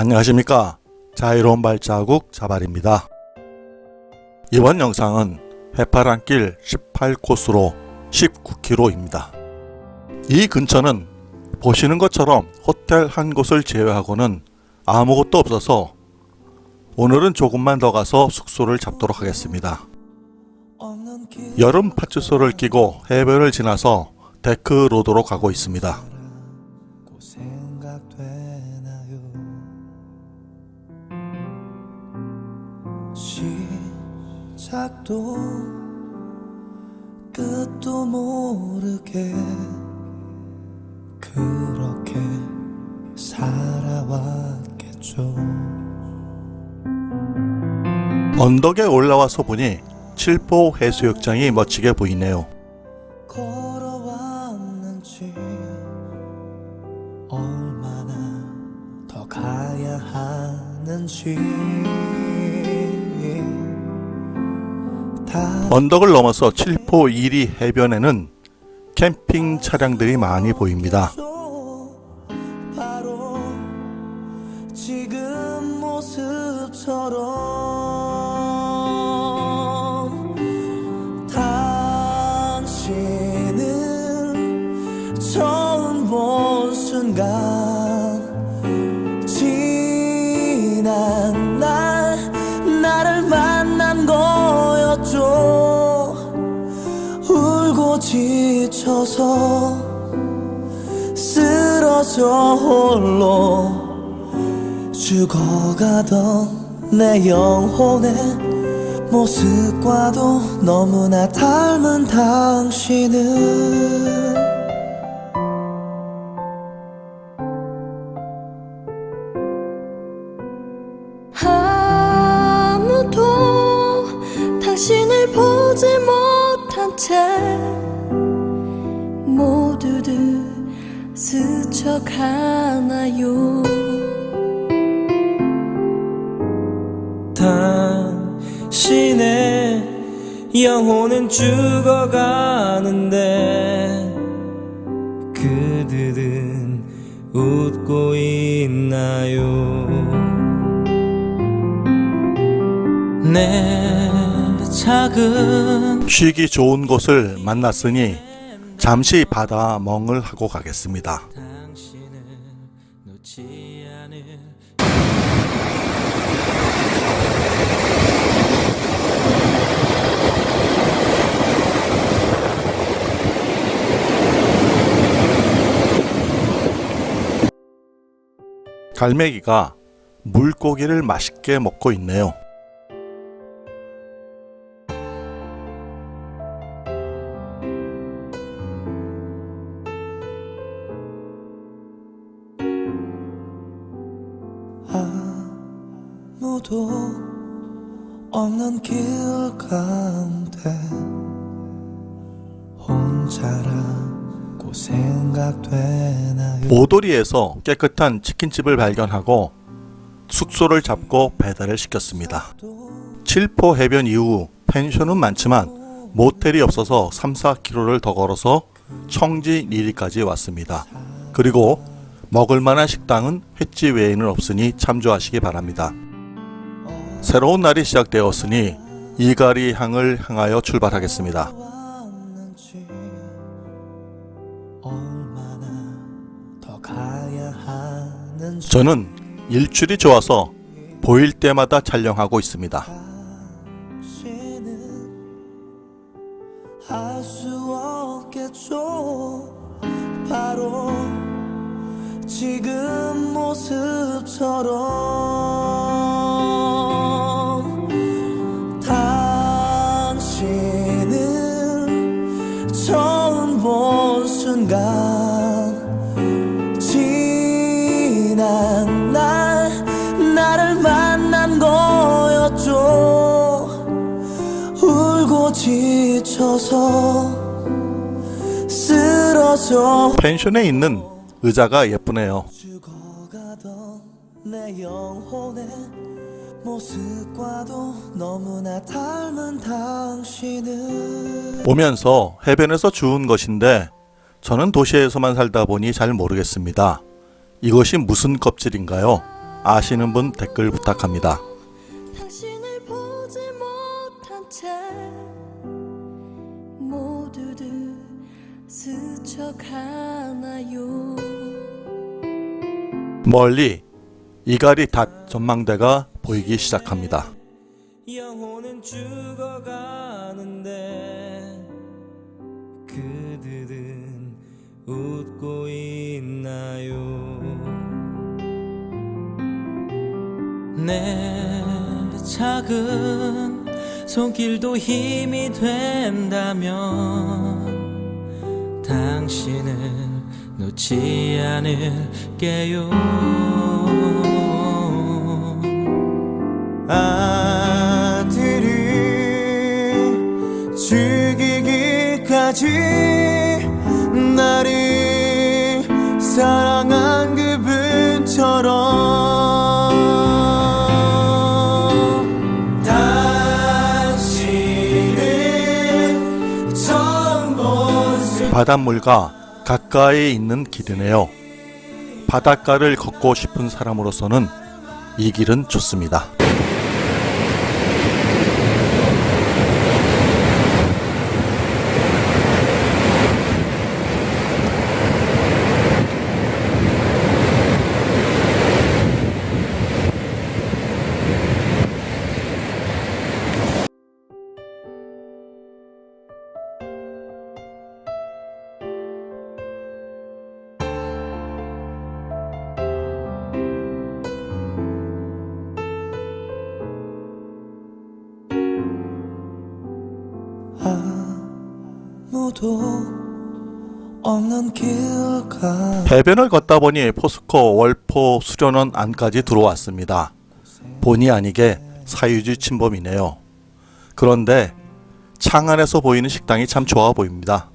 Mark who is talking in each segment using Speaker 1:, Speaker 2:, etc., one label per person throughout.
Speaker 1: 안녕하십니까? 자유로운 발자국 자발입니다. 이번 영상은 해파란길 18코스로 19km입니다. 이 근처는 보시는 것처럼 호텔 한 곳을 제외하고는 아무것도 없어서 오늘은 조금만 더 가서 숙소를 잡도록 하겠습니다. 여름 파츠소를 끼고 해변을 지나서 데크 로드로 가고 있습니다
Speaker 2: 시작도 끝도 모르게 그렇게 살아왔겠죠
Speaker 1: 언덕에 올라와서 보니 칠포 해수욕장이 멋지게 보이네요. 언덕을 넘어서 칠포 1위 해변에는 캠핑 차량들이 많이 보입니다.
Speaker 2: 지쳐서 쓰러져 홀로 죽어가던 내 영혼의 모습과도 너무나 닮은 당신은
Speaker 3: 스쳐가나요
Speaker 2: 당신의 영혼은 죽어가는데 그들은 웃고 있나요 내 작은
Speaker 1: 쉬기 좋은 곳을 만났으니 잠시 바다 멍을 하고 가겠습니다. 갈매기가 물고기를 맛있게 먹고 있네요.
Speaker 2: 아무도 없는 길 가운데 생각되나요
Speaker 1: 오도리에서 깨끗한 치킨집을 발견하고 숙소를 잡고 배달을 시켰습니다. 칠포 해변 이후 펜션은 많지만 모텔이 없어서 3, 4km를 더 걸어서 청지 리리까지 왔습니다. 그리고 먹을 만한 식당은 횟집 외에는 없으니 참조하시기 바랍니다. 새로운 날이 시작되었으니 이가리 항을 향하여 출발하겠습니다. 저는 일출이 좋아서 보일 때마다 촬영하고 있습니다.
Speaker 2: 지금 모습처럼 당신은 처음 본 순간
Speaker 1: 펜션에 있는 의자가 예쁘네요. 오면서 해변에서 주운 것인데 저는 도시에서만 살다 보니 잘 모르겠습니다. 이것이 무슨 껍질인가요? 아시는 분 댓글 부탁합니다.
Speaker 3: 스쳐가나요
Speaker 1: 멀리 이가리 닷 전망대가 보이기 시작합니다.
Speaker 4: 영혼은 죽어가는데 그들은 웃고 있나요 내 작은 손길도 힘이 된다면 당신을 놓지 않을게요. 아들이 죽이기까지 나를 사랑한 그분처럼
Speaker 1: 바닷물과 가까이 있는 길이네요. 바닷가를 걷고 싶은 사람으로서는 이 길은 좋습니다. 해변을 걷다 보니 포스코 월포 수련원 안까지 들어왔습니다. 본의 아니게 사유지 침범이네요. 그런데 창 안에서 보이는 식당이 참 좋아 보입니다.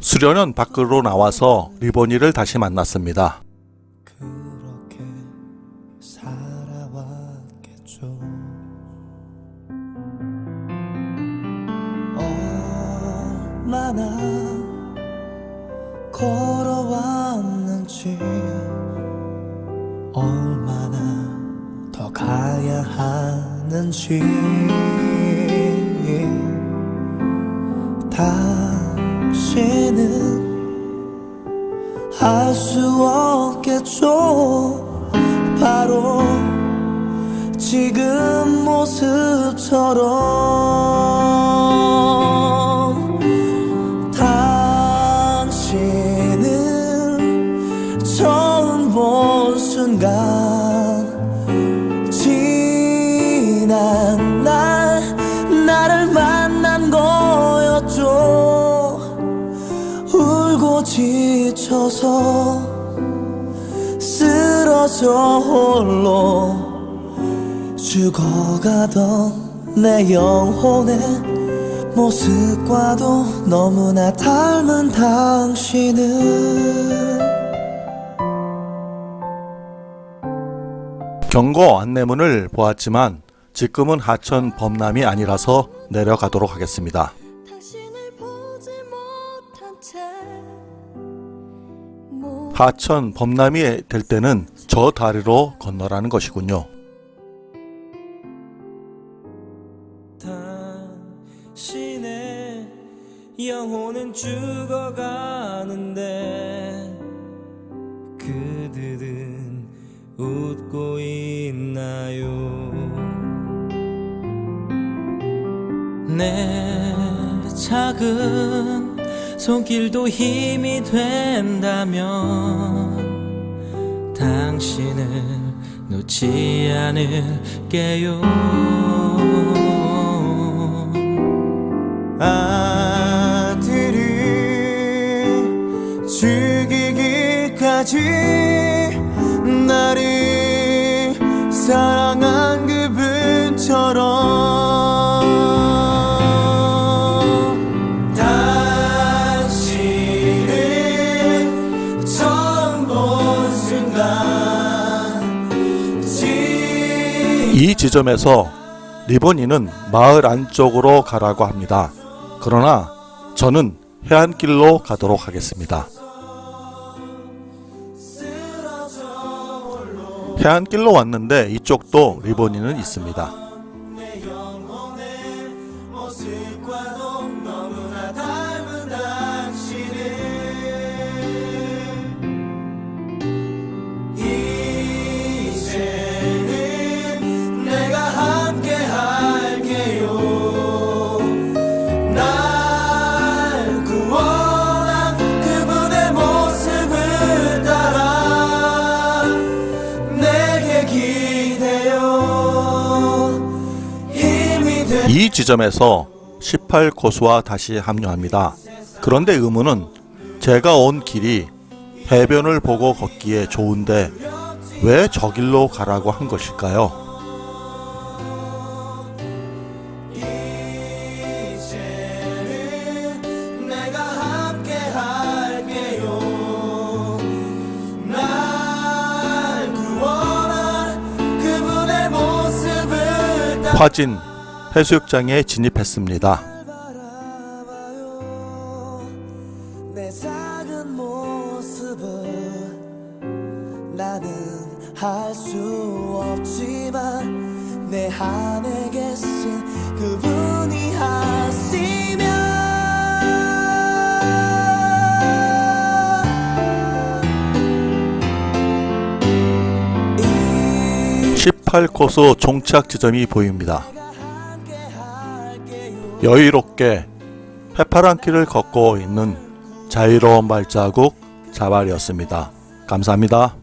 Speaker 1: 수련원 밖으로 나와서 리보니를 다시 만났습니다.
Speaker 4: 얼마나 걸어왔는지 얼마나 더 가야 하는지 당신은 알 수 없겠죠. 바로 지금 모습처럼 지쳐서 쓰러져 홀로 죽어가던 내 영혼의 모습과도 너무나 닮은 당신은
Speaker 1: 경고 안내문을 보았지만 지금은 하천 범람이 아니라서 내려가도록 하겠습니다. 하천 범람이 될 때는 저 다리로 건너라는 것이군요.
Speaker 4: 당신의 영혼은 죽어가는데 그들은 웃고 있나요 내 작은 손길도 힘이 된다면 당신을 놓지 않을게요. 아들이 죽이기까지 나를 사랑한
Speaker 1: 지점에서 리보니는 마을 안쪽으로 가라고 합니다. 그러나 저는 해안길로 가도록 하겠습니다. 해안길로 왔는데 이쪽도 리보니는 있습니다.
Speaker 2: 이
Speaker 1: 지점에서 18코스와 다시 합류합니다. 그런데 의문은 제가 온 길이 해변을 보고 걷기에 좋은데 왜 저 길로 가라고 한 것일까요? 화진 해수욕장에 진입했습니다.
Speaker 2: 바라봐요 내 작은 모습을 나는 할수 없지만 내 안에 계신 그분이 하시면
Speaker 1: 18코스 종착 지점이 보입니다. 여유롭게 해파란 길을 걷고 있는 자유로운 발자국 자발이었습니다. 감사합니다.